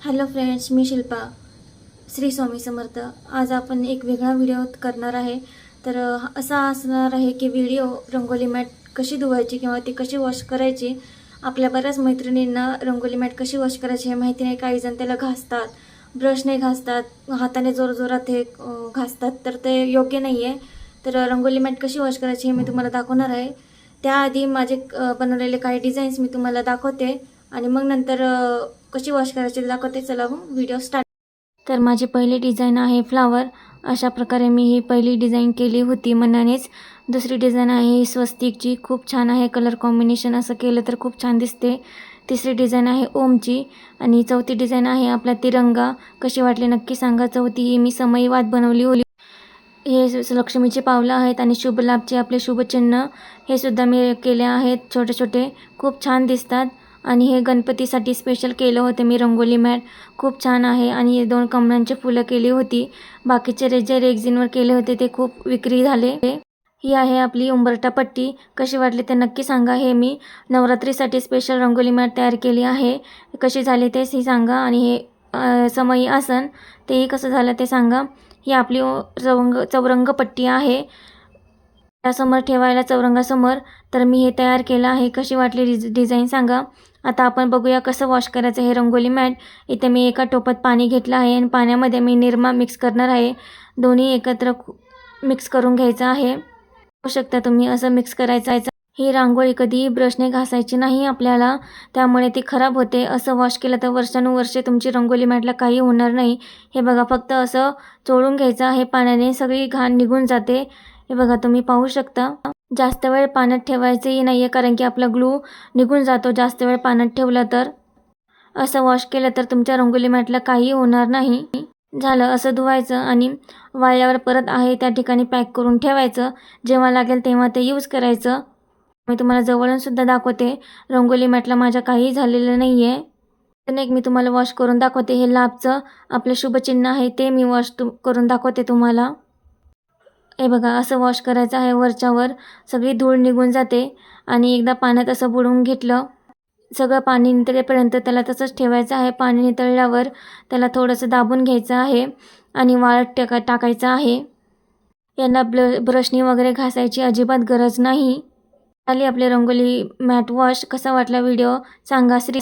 Hello friends मी शिल्पा. श्री स्वामी समर्थ. आज आपण एक वेगळा व्हिडिओ करणार आहे. तर असा असणार आहे की व्हिडिओ रंगोली मॅट कशी धुवायची किंवा ती कशी वॉश करायची आपल्या बऱ्याच मैत्रिणींना रंगोली मॅट कशी वॉश करायची हे माहिती नाही. काही जण त्याला घासतात ब्रशने घासतात हाताने जोरजोरात हे घासतात तर ते योग्य नाही आहे तर रंगोली मॅट कशी वॉश करायची हे मी तुम्हाला दाखवणार आहे. त्याआधी माझे बनवलेले काही डिझाईन्स मी तुम्हाला दाखवते. आणि मग नंतर कशी वॉश करायची दाखवते. चला मग व्हिडिओ स्टार्ट तर माझी पहिली डिझाईन आहे फ्लावर अशा प्रकारे मी ही पहिली डिझाईन केली होती मनानेच. दुसरी डिझाईन आहे ही स्वस्तिकची. खूप छान आहे कलर कॉम्बिनेशन असं केलं तर खूप छान दिसते. तिसरी डिझाईन आहे ओमची. आणि चौथी डिझाईन आहे आपला तिरंगा. कशी वाटली नक्की सांगा. चौथी ही मी समयवाद बनवली होती. हे लक्ष्मीचे पावलं आहेत आणि शुभ लाभचे आपले शुभचिन्ह हे सुद्धा मी केले आहेत छोटे छोटे खूप छान दिसतात. आणि हे गणपतीसाठी स्पेशल केलं होतं मी रंगोली मॅट. खूप छान आहे आणि हे दोन कमळांची फुलं केली होती. बाकीचे रे जे रेग्झिनवर केले होते ते खूप विक्री झाले. ही आहे आपली उंबरटा पट्टी. कशी वाटली ते नक्की सांगा. हे मी नवरात्रीसाठी स्पेशल रंगोली मॅट तयार केली आहे. कशी झाली तेही सांगा आणि हे समयी आसन तेही कसं झालं ते सांगा. ही आपली चौरंग चौरंग पट्टी आहे. त्यासमोर ठेवायला चौरंगासमोर. तर मी हे तयार केलं आहे. कशी वाटली डिझ डिझाईन सांगा. आता आपण बघूया कसं वॉश करायचं हे रंगोली मॅट. इथे मी एका टोपात पाणी घेतलं आहे आणि पाण्यामध्ये मी निरमा मिक्स करणार आहे. दोन्ही एकत्र मिक्स करून घ्यायचं आहे. होऊ शकता तुम्ही असं मिक्स करायचं आहे. ही रांगोळी कधीही ब्रशने घासायची नाही आपल्याला. त्यामुळे ती खराब होते. असं वॉश केलं तर वर्षानुवर्षे तुमची रंगोली मॅटला काही होणार नाही. हे बघा फक्त असं चोळून घ्यायचं आहे. पाण्याने सगळी घाण निघून जाते. हे बघा तुम्ही पाहू शकता. जास्त वेळ पाण्यात ठेवायचंही नाही आहे कारण की आपला ग्लू निघून जातो जास्त वेळ पाण्यात ठेवलं तर. असं वॉश केलं तर तुमच्या रंगोली मॅटला काही होणार नाही. झालं असं धुवायचं आणि वाळल्यावर परत आहे त्या ठिकाणी पॅक करून ठेवायचं. जेव्हा लागेल तेव्हा ते यूज करायचं. मी तुम्हाला जवळून सुद्धा दाखवते रंगोली मॅटला माझ्या काही झालेलं नाही आहे तर एक मी तुम्हाला वॉश करून दाखवते हे लाभचं आपलं शुभचिन्ह आहे ते मी वॉश तु करून दाखवते तुम्हाला. हे बघा असं वॉश करायचं आहे वरच्यावर. सगळी धूळ निघून जाते आणि एकदा पाण्यात असं बुडवून घेतलं सगळं पाणी नितळेपर्यंत त्याला तसंच ठेवायचं आहे. पाणी नितळल्यावर त्याला थोडंसं दाबून घ्यायचं आहे आणि वाळत टाका टाकायचं आहे. यांना ब्ल ब्रशनी वगैरे घासायची अजिबात गरज नाही. आली आपली रंगोली मॅट वॉश कसा वाटला व्हिडिओ सांगा. श्री